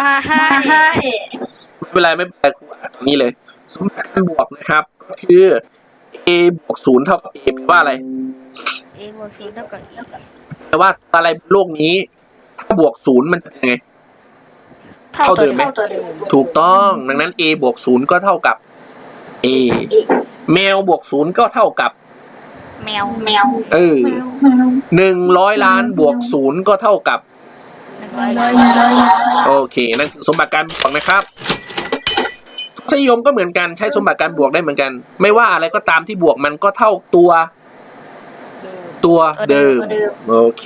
มาให้มาให้ไม่เป็นไรไม่เป็นไรครูอ่านตรงนี้เลยสมการบวกนะครับ ก็คือ a บวกศูนย์เท่ากับ a แปลว่าอะไรเอบวกศูนย์เท่ากับ e แปลว่าอะไรบนโลกนี้ ถ้าบวกศูนย์มันจะเป็นยังไง เท่าเดิมไหมเท่าตัวเดิมถูกต้องดังนั้น a บวกศูนย์ก็เท่ากับ a แมวบวกศูนย์ก็เท่ากับ แมวแมว เออหนึ่งร้อยล้านบวกศูนย์ก็เท่ากับ โอเคนั่นคือสมบัติการบวกนะครับทศนิยมก็เหมือนกันใช้สมบัติการบวกได้เหมือนกัน ไม่ว่าอะไรก็ตามที่บวกมันก็เท่าตัวตัวเดิมตัวเดิมโอเค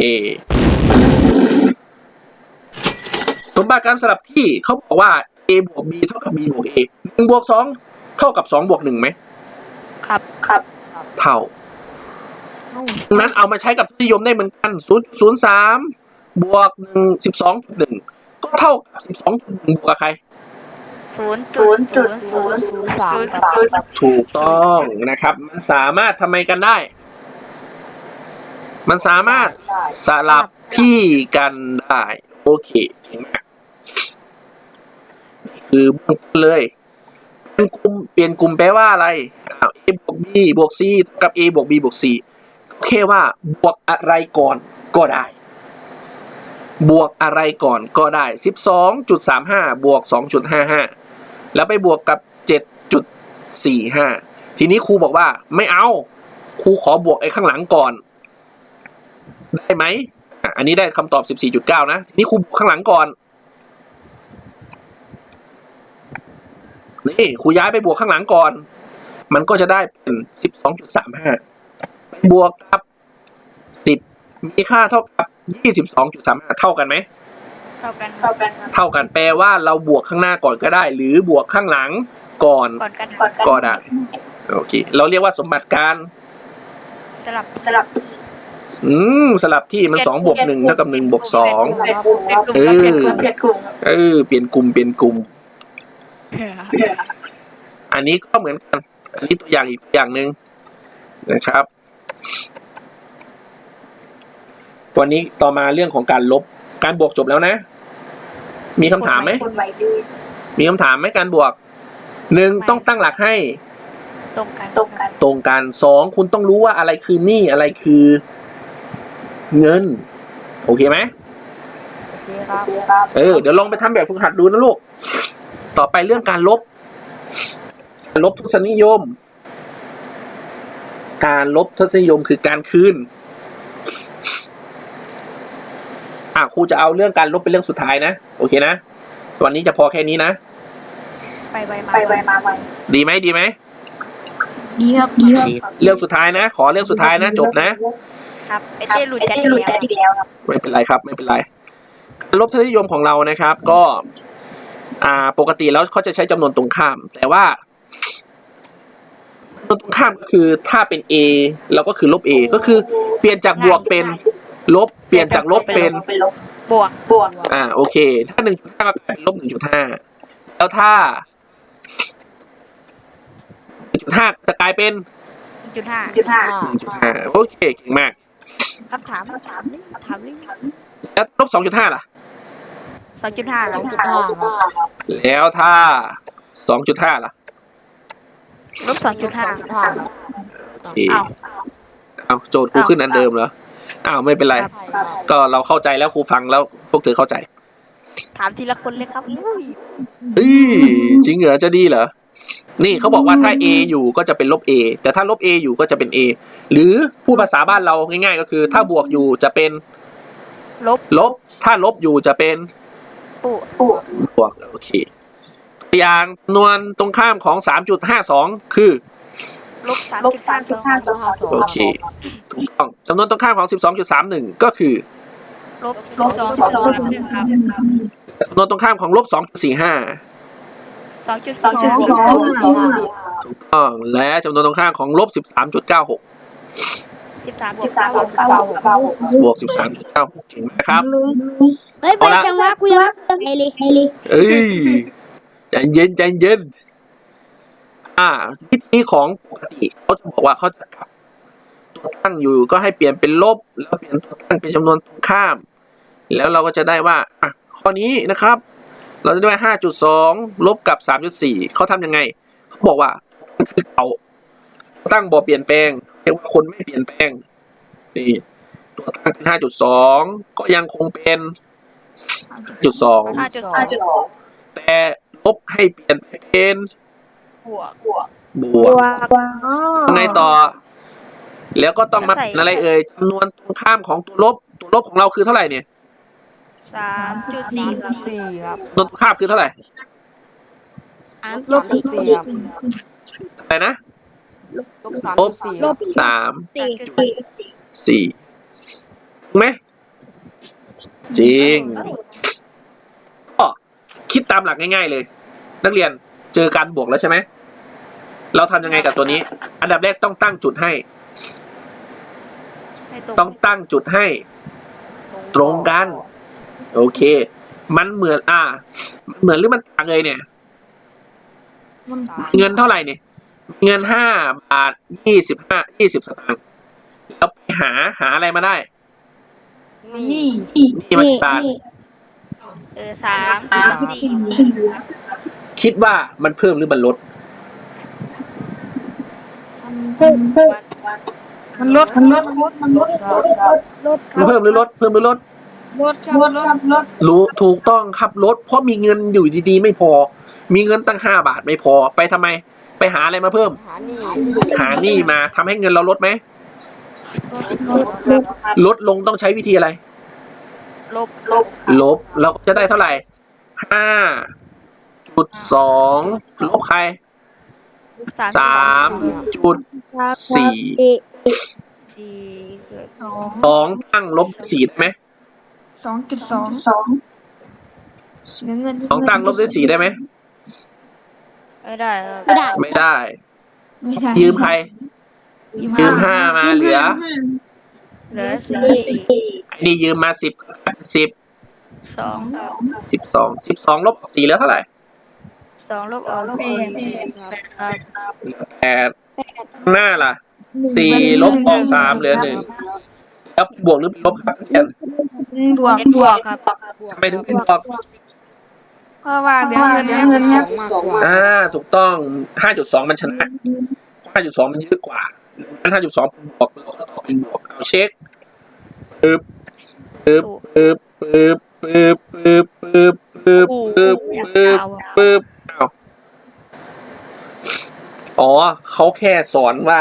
สมบัติการสลับที่เขาบอกว่า a บวก b เท่ากับ b บวก a หนึ่งบวกสองเท่ากับสองบวกหนึ่งไหมครับครับเท่าดังนั้นเอามาใช้กับทศนิยมได้เหมือนกัน 0.03 บวก1 12.1ก็เท่ากับ12.1บวกกับใคร ศูนย์ศูจุนดย์ศูจุดนย์ศูนย์สามสามถูกต้องนะครับ มันสามารถทำไมกันได้ มันสามารถสลับที่กันได้ โอเคเก่งมากคือเบื้องต้นเลยเป็นกลุ่มเปลี่ยนกลุ่มแปลว่าอะไรอ้าว a บวก b บวก c กับ a บวก b บวก c แค่ว่าบวกอะไรก่อนก็ได้ บวกอะไรก่อนก็ได้ 12.35 บวก 2.55 แล้วไปบวกกับ 7.45 ทีนี้ครูบอกว่าไม่เอา ครูขอบวกไอ้ข้างหลังก่อน ได้ไหม อันนี้ได้คำตอบ 14.9 นะ ทีนี้ครูบวกข้างหลังก่อน นี่ครูย้ายไปบวกข้างหลังก่อน มันก็จะได้เป็น 12.35 บวกกับ 10 มีค่าเท่ากับ 22.35เท่ากันไหมเท่ากันเท่ากันครับเท่ากันแปลว่าเราบวกข้างหน้าก่อนก็ได้ หรือบวกข้างหลังก่อนก่อนกันก่อนกันก็ได้โอเคเราเรียกว่าสมบัติการสลับสลับอืมสลับที่มันสองบวกหนึ่งเท่ากับหนึ่งบวกสองเปลี่ยนกลุ่มครับเออเปลี่ยนกลุ่มครับเออ เปลี่ยนกลุ่มเปลี่ยนกลุ่มเผื่ออันนี้ก็เหมือนกัน อันนี้ตัวอย่างอีกตัวอย่างหนึ่งนะครับ วันนี้ต่อมาเรื่องของการลบการบวกจบแล้วนะ มีคำถามไหมคนใหม่ดีมีคำถามไหมการบวกหนึ่งต้องตั้งหลักให้ ตรงกันตรงกันตรงกันสองคุณต้องรู้ว่าอะไรคือหนี้อะไรคือ เงิน โอเคไหมโอเคครับเออเดี๋ยวลองไปทำแบบฝึกหัดดูนะลูก ต่อไปเรื่องการลบการลบทศนิยม การลบทศนิยมคือการคืน อะครูจะเอาเรื่องการลบเป็นเรื่องสุดท้ายนะ โอเคนะวันนี้จะพอแค่นี้นะ ไปไวมาไปไวมาไวดีไหมดีไหมเยี่ยมเยี่ยมเรื่องสุดท้ายนะ ขอเรื่องสุดท้ายนะ จบนะ ครับไอเต้หลุดไอ้จากที่หลุดแล้วจากที่แล้วครับไม่เป็นไรครับไม่เป็นไรการลบทศนิยมของเรานะครับ ก็อ่าปกติแล้วเขาจะใช้จำนวนตรงข้าม แต่ว่าจำนวนตรงข้ามก็คือถ้าเป็น a เราก็คือลบ a ก็คือเปลี่ยนจากบวกเป็น ลบเปลี่ยนจากลบเป็นเป็นลบบวกบวกอ่าโอเค ถ้าหนึ่งจุดห้าก็กลายเป็นลบหนึ่งจุดห้าแล้วถ้าหนึ่งจุดห้าจะกลายเป็นจุดห้าจุดห้าหนึ่งจุดห้าโอเคเก่งมากคำถามคำถามนี่คำถามนี่แล้วลบสองจุดห้าล่ะสองจุดห้าสแล้อวงจุดห้าครับแล้วถ้าสองจุดห้าล่ะลบสองจุดห้าโอเคอ้าวเอาโจทย์ครูขึ้นอันเดิมเหรอ อ้าวไม่เป็นไรครับก็เราเข้าใจแล้วครูฟังแล้วพวกเธอเข้าใจ ถามทีละคนเลยครับอุ้ยเฮ้ยจริงเหรอจะดีเหรอ นี่เขาบอกว่าถ้า a อยู่ก็จะเป็นลบ a แต่ถ้าลบ a อยู่ก็จะเป็น a หรือพูดภาษาบ้านเราง่ายๆ ก็คือ ถ้าบวกอยู่จะเป็นลบลบ ถ้าลบอยู่จะเป็นปุ๊บวกบวกโอเคตัวอย่างจำนวนตรงข้ามของ 3.52 คือ ลบสามลบจุดสาห้ามสจุอดงห้าสองโอเคถูกต้องจำนวนตรงข้ามของ 12.31 ก็คือลบลบสองสองสองจุดหนึ่งครับจำนวนตรงข้ามของลบ2.45 สองจุดสองจุดสองสองถูกต้องและจำนวนตรงข้ามของลบ 13.96 สิบสามสิจุบดสามเก้าจุดเก้าหกเก้าหกบวก 13.96เก่งมากครับ เฮ้ยไปจังวะกูยังไอริไอริเอ้ยใจเย็นใจเย็น อ่าวิธีของปกติเขาจะบอกว่าเขาจะกลับตัวตั้งอยู่ก็ให้เปลี่ยนเป็นลบ แล้วเปลี่ยนตัวตั้งเป็นจำนวนตรงข้าม แล้วเราก็จะได้ว่าอะข้อนี้นะครับ เราจะได้ห้าจุดสองลบกับสามจุดสี่เขาทำยังไงเขาบอกว่ามันคือเก่าตั้งบ่เปลี่ยนแปลงเรียกว่าคนไม่เปลี่ยนแปลงนี่ตัวตั้งเป็นห้าจุดสองก็ยังคงเป็นจุดสองห้าจุดสองแต่ลบให้เปลี่ยนไปเป็น บวกบวบกวกยังไงต่อ แล้วก็ต้องมาเป็นอะไรเอ่ยจำนวนตรงข้ามของตัวลบ ตัวลบของเราคือเท่าไหร่เนี่ยสามจุดสี่ครับสี่ครับตัวตรงข้ามคือเท่าไหร่สามลจุบดสี่สี่ครับอะไรนะลบสามจุดสี่ลบสามสี่สี่ถูกไหมจริงก็คิดตามหลักง่าย ๆ เลย นักเรียน เจอการบวกแล้วใช่ไหม เราทำยังไงกับตัวนี้ อันดับแรกต้องตั้งจุดให้ให้ตรงต้องตั้งจุดให้ ตรงกัน โอเค มันเหมือน อ่ามันเหมือนหรือมันต่างเลยเนี่ย เงินเท่าไหร่เนี่ย เงินห้าบาทยี่สิบห้ายี่สิบสตางค์แล้วไปหาหาอะไรมาได้ นี่นี่มันนี่บาทนี่เออสามจุดสี่ คิดว่ามันเพิ่มหรือมันลด เพิ่มเพิ่มมันลดมันลดมันลดลดลดลดมันเพิ่มหรือลดเพิ่มหรือลดลดครับลดครับลดรู้ถูกต้องครับลดเพราะมีเงินอยู่ดีๆ ไม่พอ มีเงินตั้งห้าบาทไม่พอไปทำไม ไปหาอะไรมาเพิ่ม หานี่หาหนี้มาทำให้เงินเราลดไหมลดลงต้องใช้วิธีอะไร ลบลบลบเราจะได้เท่าไหร่ห้า จุดสองลบใครสามสามจุดสี่สี่สี่เกิดสองสองตั้งลบสี่ได้ไหมสองจุดสองสองเงินเงินสองตั้งลบด้วยสี่ได้ไหมไม่ได้ครับไม่ได้ ไม่ได้ไม่ใช่ยืมใคร ยืมห้ามาเหลือเหลือสี่สี่ไอ้นี่ยืมมาสิบสิบสองสิบสองสิบสองลบสี่เหลือเท่าไหร่ สองลบออกลบออกครับเหลือแปดข้างหน้าล่ะสี่ลบออกสามเหลือหนึ่งแล้วบวกหรือเป็นลบครับเรียนบวกเป็นบวกครับทำไมถึงเป็นบวกเพราะว่าเดี๋ยวเงินเดี๋ยวเงินครับมากกว่าอ่าถูกต้องห้าจุดสองมันชนะห้าจุดสองมันเยอะกว่าดังนั้นห้าจุดสองเป็นบวกเราก็ตอบเป็นบวกเอาเช็คปึ๊บปึ๊บปึ๊บปึ๊บปึ๊บปึ๊บปึ๊บปึ๊บปึ๊บปึ๊บปึ๊บ อ้าวอ๋อเขาแค่สอนว่า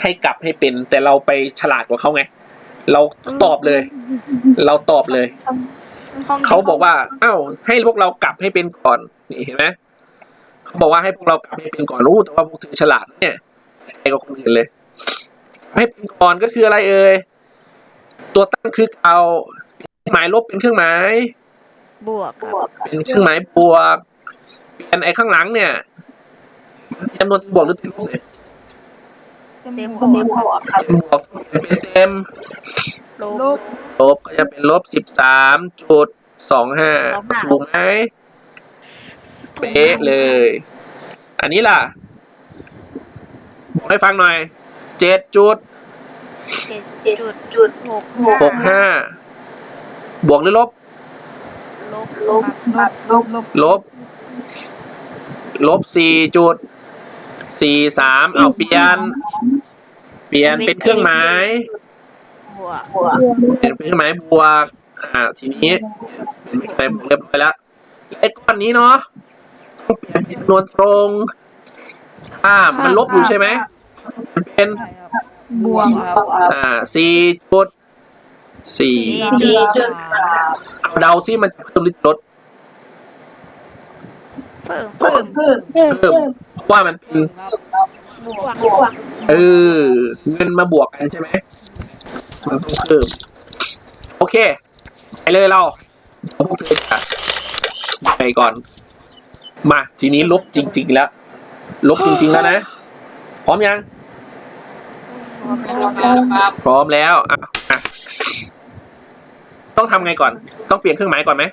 ให้กลับให้เป็น แต่เราไปฉลาดกว่าเขาไง เราตอบเลย เราตอบเลยห้งเขาบอกว่า เอ้า ให้พวกเรากลับให้เป็นก่อนนี่เห็นไหมเขาบอกว่าให้พวกเรากลับให้เป็นก่อนรู้แต่ว่าพวกเธอฉลาดเนี่ยไอ้ก็คนอื่นเลย ให้เป็นก่อนก็คืออะไรเอ่ยตัวตั้งคือเอาหมายลบเป็นเครื่องหมายบวกครับเป็นเครื่องหมายบวกเปลี่ยนไอ้ข้างหลังเนี่ย จำนวนบวกหรือติดลบเนี่ยเต็มบวกครับเป็นบวกเป็นเต็มลบลบก็จะเป็นลบสิบสามจุดสองห้าถูกไหมเป๊ะเลย อันนี้ล่ะบอกให้ฟังหน่อยเจ็ดจุดเจ็ดจุดจุดหกหกห้าบวกหรือลบ ลบ ลบ ลบ ลบ ลบลบสี่จุด สี่สามเอาเปลี่ยน เปลี่ยนเป็นเครื่องหมายบวกเปลี่ยนเป็นเครื่องหมายบวกอ่าทีนี้เป็นเครื่องหมายบวกเรียบร้อยแล้วไอ้ก้อนนี้เนาะต้องเปลี่ยนเป็นจำนวนตรงอ่ามันลบอยู่ใช่ไหมมันเป็นใช่ครับบวกครับอ่าสี่จุดสี่สี่จุดเอาเดาซิมันจะเพิ่มหรือลดเพิ่มเพิ่มเพิ่มเพิ่มเพิ่มเพิ่มเพราะว่ามันเป็นครับบวกบวกเออเงินมาบวกกันใช่ไหมมันต้องเพิ่มโอเคไปเลยเราเดี๋ยวพวกเธอจะไปก่อน มา ทีนี้ลบจริง ๆ แล้ว ลบจริง ๆ แล้วนะ พร้อมยังครับพร้อมแล้วอะอะต้องทำไงก่อน ต้องเปลี่ยนเครื่องหมายก่อนไหม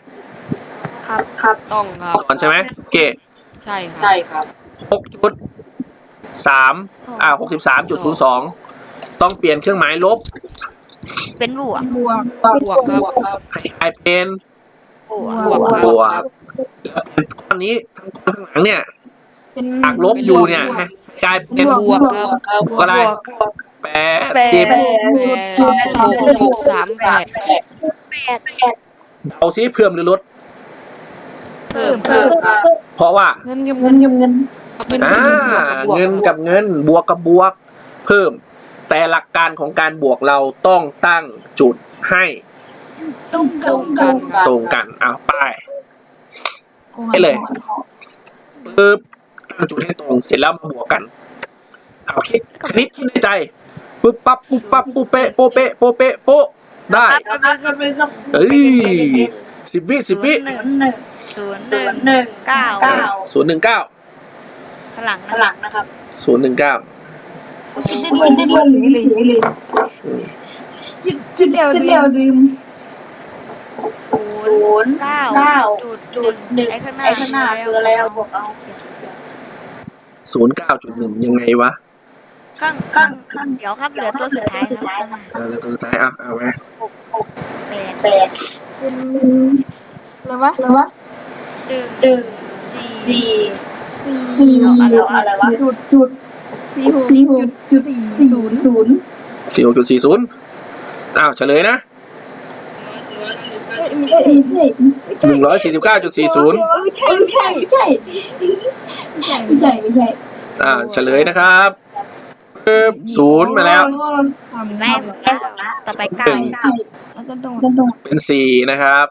ครับครับต้องครับ ก่อนใช่ไหมโอเคใช่ครับใช่ครับหกจุดสามอ่าหกสิบสามจุดศูนย์สองต้องเปลี่ยนเครื่องหมายลบเป็นบวกบวกบวกครับให้กลายเป็นบวกบวกครับบวกก้อนนี้ทั้งก้อนข้างหลังเนี่ยเป็นจากลบอยู่เนี่ยกลายเป็นบวกครับบวกอะไรแปดแปดสิบแปดหกหกสามแปดเอาซิเพิ่มหรือลดเพิ่มเพิ่มเพราะว่าเงินเงินเงินเงินเป็นอ่าเงินกับเงินบวกกับบวก เพิ่ม แต่หลักการของการบวกเราต้องตั้งจุดให้ตุ้มตุ้มกันตรงกันเอาไปให้เลยปึ๊บตั้งจุดให้ตรงเสร็จแล้วมาบวกกันเอาคิดคณิตคิดในใจปึ๊บปั๊บปุ๊บปั๊บปุ๊บเป๊ะโปะเป๊ะโปะเป๊ะโปะได้เอ้ย สิบวิสิบวิหนึ่งหนึ่งศูนย์หนึ่งหนึ่งเก้าศูนย์หนึ่งเก้าข้างหลังข้างหลังนะครับศูนย์หนึ่งเก้าดิ้นรนดิ้นรนหรือเลยเลยเดียวเดียวดื่มศูนย์เก้าเก้าจุดจุดหนึ่งไอ้ข้างหน้าไอ้ข้างหน้าคืออะไรเอาบวกเอาศูนย์เก้าจุดหนึ่งยังไงวะข้างข้างข้างเดี๋ยวครับเหลือตัวสุดท้ายครับเอาแล้วตัวสุดท้ายเอาเอาไหมแปดแปด อะไรวะอะไรวะหนึ่งหนึ่งสี่สี่อะไรอะไรวะจุดจุดสี่หกสี่หกจุดสี่ศูนย์ศูนย์สี่หกจุดสี่ศูนย์อ้าวเฉลยนะหนึ่งร้อยสี่สิบเก้าจุดสี่ศูนย์ไม่ใช่ไม่ใช่ไม่ใช่ไม่ใช่ไม่ใช่อ่าเฉลยนะครับ ศูนย์มาแล้วแม่ต่อไปเก้าแล้วก็ตรงเป็นสี่นะครับ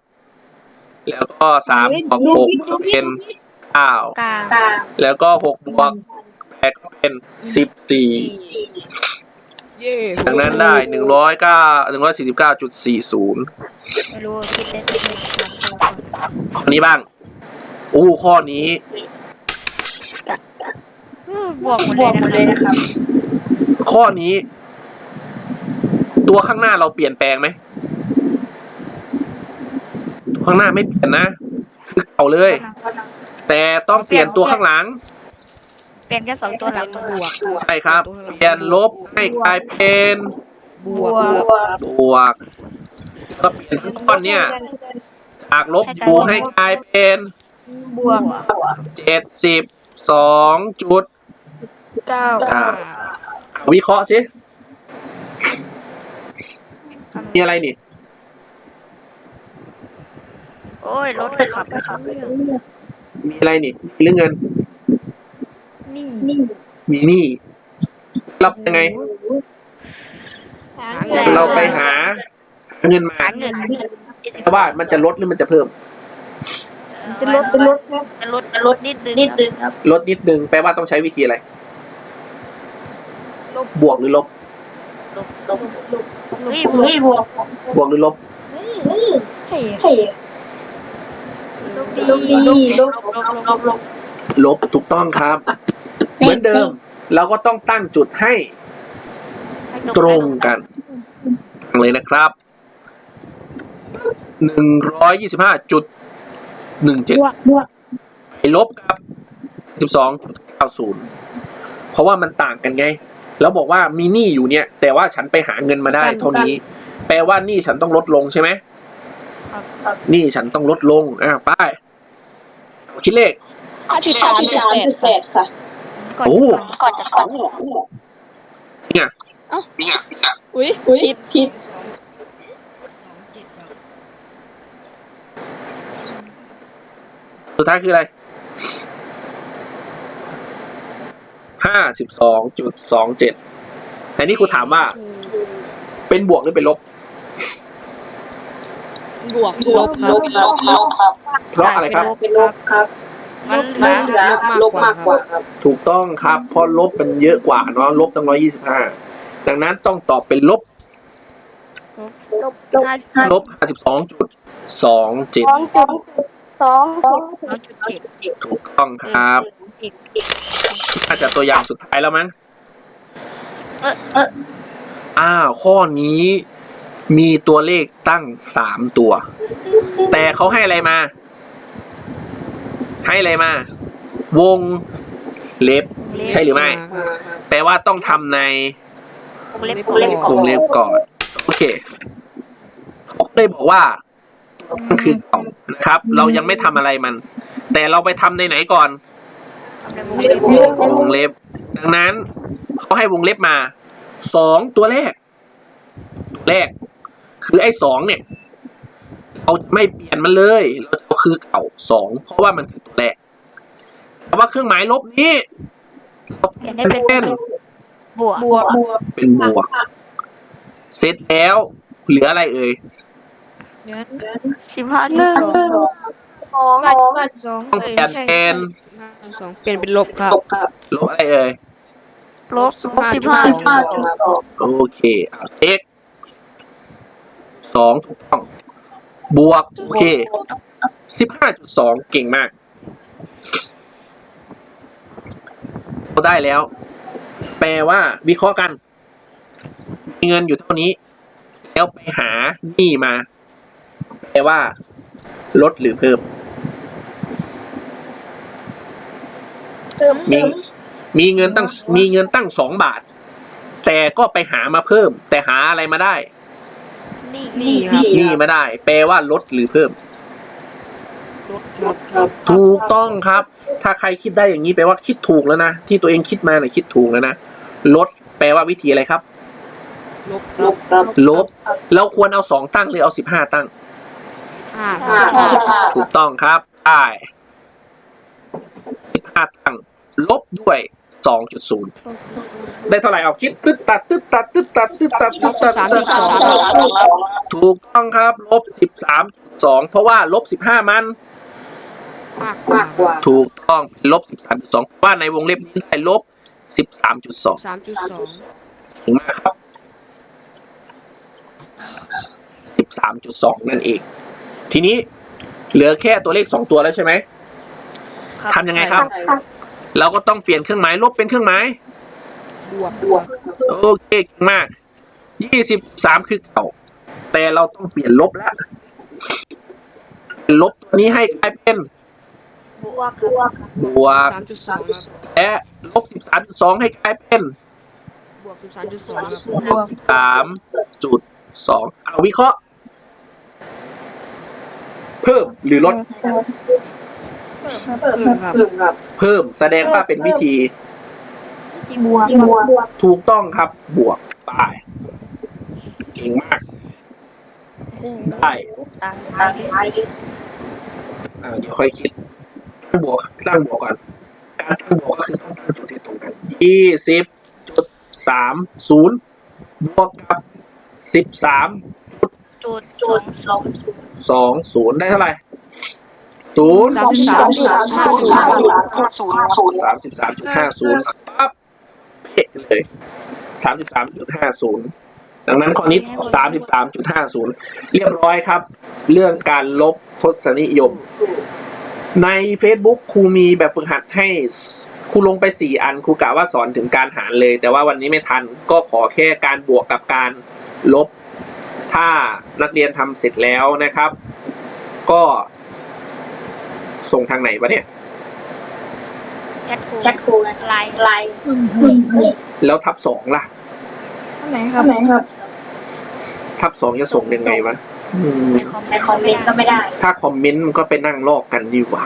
แล้วก็สามบวกหกก็เป็นเก้าเก้าแล้วก็หกบวกแปดก็เป็นสิบสี่ดังนั้นได้หนึ่งร้อยเก้าหนึ่งร้อยสี่สิบเก้าจุดสี่ศูนย์ไม่รู้คิดได้ไหมข้อนี้บ้างอู้ข้อนี้ บวกหมดเลยนะครับ ข้อนี้ ตัวข้างหน้าเราเปลี่ยนแปลงไหมตัวข้างหน้าไม่เปลี่ยนนะคือเก่าเลย แต่ต้องเปลี่ยนตัวข้างหลังเปลี่ยนแค่สองตัวหลังบวกใช่ครับ เปลี่ยนลบให้กลายเป็นบวกครับบวกก็เปลี่ยนทั้งก้อนเนี่ยจากลบอยู่ให้กลายเป็นบวกเจ็ดสิบสองจุด เก้าเก้าวิเคราะห์สิมีอะไรนี่ โอ้ยรถขับขับมีอะไรนี่มีเรื่องเงิน นี่มีหนี้รับยังไงหาเงินเราไปหาเงินมาหาเงินแต่ว่ามันจะลดหรือมันจะเพิ่ม จะลดจะลดจะลดจะลดนิดนึงนิดนึงครับลดนิดนึงแปลว่าต้องใช้วิธีอะไร บวกหรือลบ นี่บวกบวกบวกหรือลบ เฮ้เฮ้ลบดีลบลบลบลบลบถูกต้องครับ เหมือนเดิม เราก็ต้องตั้งจุดให้ตรงกัน เลยนะครับหนึ่งร้อยยี่สิบห้าจุดหนึ่งเจ็ดบวกบวกไปลบครับสิบสองจุดเก้าศูนย์เพราะว่ามันต่างกันไง แล้วบอกว่ามีหนี้อยู่เนี่ย แต่ว่าฉันไปหาเงินมาได้เท่านี้ แปลว่าหนี้ฉันต้องลดลงใช่ไหมหนี้ฉันต้องลดลง อะไปคิดเลขห้าสิบสามจุดแปดแปดค่ะก่อนโอ้ก่อนจะก่อนเนี่ยอุ้ยอุ้ยผิดผิดสุดท้ายคืออะไร ห้าสิบสองจุดสองเจ็ดแต่นี่ครูถามว่า เป็นบวกหรือเป็นลบ บวกลบลบลบลบเพราะอะไรครับ เป็นลบครับมันเหลือลบมากกว่าครับ ถูกต้องครับเพราะลบมันเยอะกว่าเนาะลบตั้งร้อยยี่สิบห้าดังนั้นต้องตอบเป็นลบห้าห้าลบห้าสิบสองจุดสองเจ็ดสองจุดสองสองสองจุดเจ็ดถูกต้องครับ อีกน่าจะตัวอย่างสุดท้ายแล้วมั้ง เออเอออ้าวข้อนี้มีตัวเลขตั้งสามตัว แต่เขาให้อะไรมา ให้อะไรมา วงเล็บ ใช่หรือไม่ แปลว่าต้องทำในวงเล็บวงเล็บวงเล็บก่อน โอเคเขาเลยบอกว่ามันคือเก่านะครับ เรายังไม่ทำอะไรมัน แต่เราไปทำในไหนก่อนใน วงเล็บวงเล็บ ดังนั้นเขาให้วงเล็บมาสองตัวแรก ตัวแรก คือไอ้สองเนี่ยเราจะไม่เปลี่ยนมันเลยเราจะเอาคือเก่าสองเพราะว่ามันคือตัวแรกแต่ว่าเครื่องหมายลบนี้เราเขียนให้เป็นเป็นบวกบวกบวกเป็นบวกเสร็จแล้วเหลืออะไรเอ่ยเดี๋ยวสิบห้าหนึ่งจุด สองสองสองต้องเปลี่ยนใช่เป็น สองเปลี่ยนเป็นลบครับ ลบอะไรเอ่ย ลบสิบห้าจุดสองโอเคเอาเอ็กสองถูกต้อง บวก โอเคสิบห้าจุดสองเก่งมากเราได้แล้ว แปลว่า วิเคราะห์กันมีเงินอยู่เท่านี้ แล้วไปหาหนี้มา แปลว่า ลดหรือเพิ่ม เติ มมีมีเงินตั้งมีเงินตั้งสองบาท แต่ก็ไปหามาเพิ่ม แต่หาอะไรมาได้ นี่นี่ครับหนี่มาได้ แปลว่าลดหรือเพิ่มลบครับครับถูกต้องครับ ถ้าใครคิดได้อย่างนี้แปลว่าคิดถูกแล้วนะที่ตัวเองคิดมาเนี่ยคิดถูกแล้วนะลดแปลว่าวิธีอะไรครับ ลบครับครับลบเราควรเอาสองตั้งหรือเอาสิบห้าตั้งห้าห้าห้าถูกต้องครับได้สิบห้าตั้ง ลบด้วยสองจุดศูนย์ได้เท่าไหร่เอาคิดตึ๊ดตัดตึ๊ดตัดตึ๊ดตัดตึ๊ดตัดตึ๊ดตัดสามตึ๊จุดดตัสดองถูกต้องครับลบสิบสามสองเพราะว่าลบสิบห้ามันมากกว่าถูกต้องลบสิบสามจุดสองว่าในวงเล็บนี้ได้ลบสิบสามจุดสองสามจุดสองถึงมากครับสิบสามจุดสองนั่นเอง ทีนี้เหลือแค่ตัวเลขสองตัวแล้วใช่ไหมทำยังไงครับ เราก็ต้องเปลี่ยนเครื่องหมายลบเป็นเครื่องหมายบวกบวกโอเคเก่งมากยี่สิบสามคือเก่า แต่เราต้องเปลี่ยนลบแล้วลบตัวนี้ให้กลายเป็นบวกบวกบวกสามจุดสองครับและลบสิบสามจุดสองให้กลายเป็นบวกสิบสามจุดสองครับบวกสิบสามจุดสองเอาวิเคราะห์ เพิ่มหรือลด เพิ่มครับเพิ่มแสดงว่าเป็นวิธีบวกบวกถูกต้องครับบวกไปเก่งมากได้ตามตามไปอ่าเดี๋ยวค่อยคิดตั้งบวกตั้งบวกก่อนการตั้งบวกก็คือต้องตั้งจุดที่ตรงกันยี่สิบจุดสามศูนย์บวกกับสิบสามจุดจุดสองสองศูนย์ได้เท่าไหร่ ศูนย์สามสิบสามจุดห้าศูนย์สามสิบสามจุดห้าศูนย์ปั๊บเป๊ะเลยสามสิบสามจุดห้าศูนย์ดังนั้นข้อนี้สามสิบสามจุดห้าศูนย์เรียบร้อยครับ เรื่องการลบทศนิยม ใน Facebook ครูมีแบบฝึกหัดให้ครูลงไปสี่อันครูกะว่าสอนถึงการหารเลย แต่ว่าวันนี้ไม่ทันก็ขอแค่การบวกกับการลบ ถ้านักเรียนทำเสร็จแล้วนะครับ ก็ ส่งทางไหนวะเนี่ยแคทคูแคทคูลายลายแล้วทับสองล่ะอันไหนครับไหนครับ ทับสองจะส่งยังไงวะอืมในคอมเมนต์ก็ไม่ได้ ถ้าคอมเมนต์มันก็ไปนั่งลอกกันดีกว่า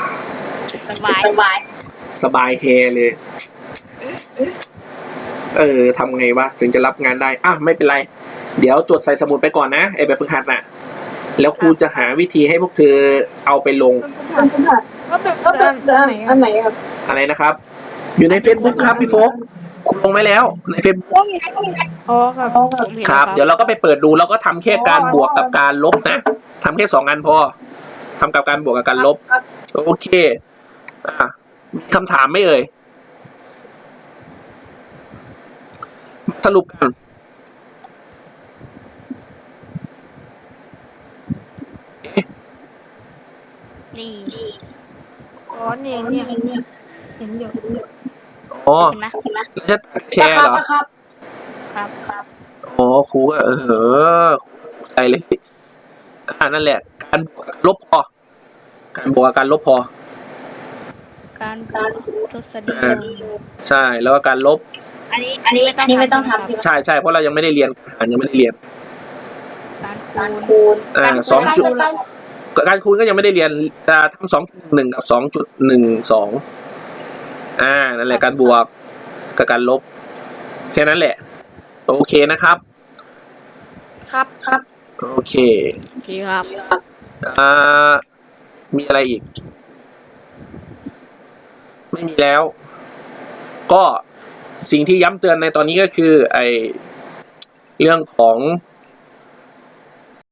สบายสบายสบายแฮเลย เออทำไงวะ ถึงจะรับงานได้ อะ ไม่เป็นไร เดี๋ยวจดใส่สมุดไปก่อนนะไอแบบฝึกหัดน่ะ แล้วครูจะหาวิธีให้พวกเธอเอาไปลงก็แบบก็แบบอันไหนครับอะไรนะครับ อยู่ใน Facebook ครับพี่โฟกครูลงไว้แล้วใน Facebook อ๋อครับผมเห็นครับ เดี๋ยวเราก็ไปเปิดดูแล้วก็ทำแค่การบวกกับการลบนะทำแค่สองอันพอทำกับการบวกกับการลบ โอเคอะมีคำถามไหมเอ่ย สรุปกัน นี่อ๋อเนี่ยเนี่ยเห็นอยู่อ๋อเห็นไหมเห็นไหมแล้วจะตัดแชร์เหรอครับครับอ๋อครูก็เออใจเลยอ่านั่นแหละ การบวกกับลบพอ การบวกกับการลบพอ การการทศนิยมใช่ แล้วก็การลบ อันนี้ อันนี้อันนี้ไม่ต้องทำใช่ไหมใช่ใช่เพราะเรายังไม่ได้เรียนหารยังไม่ได้เรียน การคูณอ่าสองจุด การคูณก็ยังไม่ได้เรียนอ่าทั้งสองหนึ่งกับสองจุดหนึ่งสองอ่านั่นแหละการบวกกับการลบแค่นั้นแหละ โอเคนะครับ ครับครับโอเคโอเคครับอ่ามีอะไรอีก ไม่มีแล้ว ก็สิ่งที่ย้ำเตือนในตอนนี้ก็คือ ไอเรื่องของ